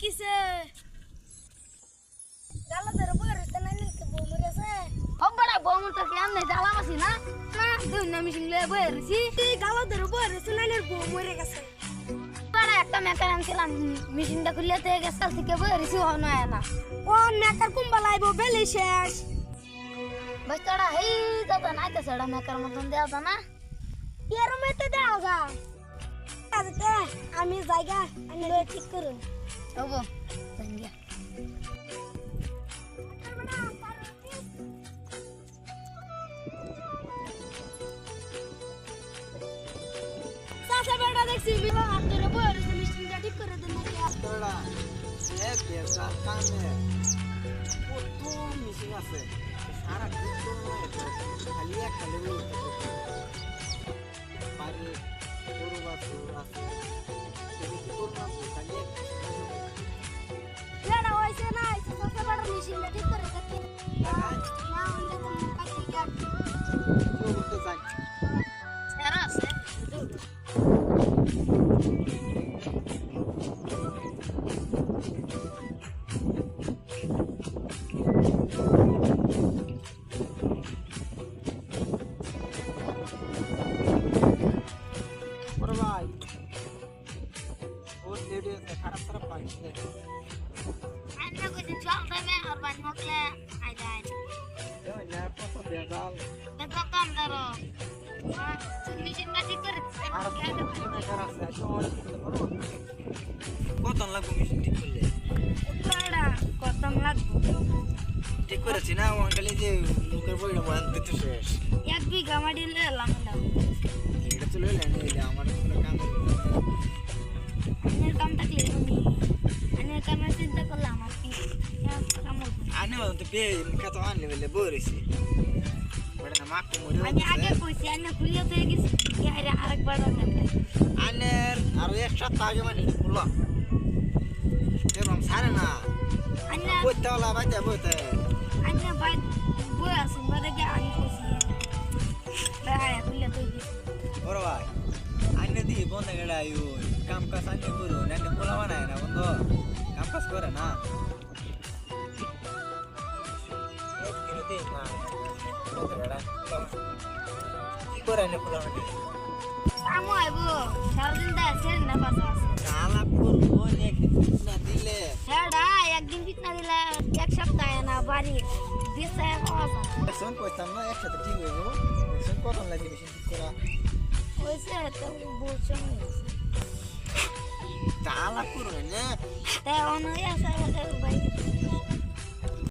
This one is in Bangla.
কিসে জালা ধরে বই রতে নাই নিতে বোমরে সে অবড়া বোম তো কি আমনে জালা মাসি না? না। দুই না মিশিং লয়ে বই রছি এই গালা ধরে বই রছে নাই নির বোমরে গেছে? পারে একটা মেকার আনছিলাম। মেশিনটা খুলে তে গেছে থেকে বই রছি হন না। আমি জায়গা ঠিক করুন। ওবো জাঙ্গিয়া চাষা বেটা দেখছি বিবাহ হাত ধরে বয়ে রয়েছে মিষ্টিটা ঠিক করে দেন নাকি তোরা এক বেজার কামে কত মিশিং আছে সারা কিন্তু খালি একটা লেভেল বাড়ি গরু বাছুর আছে বলতে চাই খারাপ খারাপ পাইছে আন্না কইছে চল দেবে আর বান মকলে আই যায় কত লাগবো মেশিন ঠিক করে দিছে আর মেকার আছে তো অনেক করতে পারব কত লাগবে ঠিক করলে করেছি না অঙ্কালি যে মুখের বইটা মানতে তো শেষ এক বিঘা মাটি এলাম এটা চলে এলেন আমার হতো না। আনে তো পে কত আনলে বলে বলেছি বড় না মাক মরে আমি আগে কইছি আনে খুলিয়ে তো গেছি আরে আরেকবার দরকার নাই। আনের আর এক সপ্তাহ আগে মানে খুললাম এরকম সারে না আন্না বইতে হলা বাইতে বইতে আন্না বাই বই আছে বলে গে আমি কইছি ভাই খুলিয়ে তো গেছি বড় ভাই আনে দিয়ে বন্ধ গেড়া আয়ু কাম কাজ আনে করু নানে পোলা বানায় না বন্ধ কাম কাজ করে না দিন না কি করে পোলা বানায় আমো আইবো সারাদিন দা সের না পাশে আছে আলাপ করব একদিন না দিলে সেটা একদিন পিটনা দিলে এক সপ্তাহ না বাড়ি বিশ টাকা খাওয়া কইতাম না একসাথে ঠিক হয়ে যাব বেসন কত লাগে বেশি ঠিক করা হয়েছে তো বলছো তা আলাপ না তাই অনেক আছে ভাই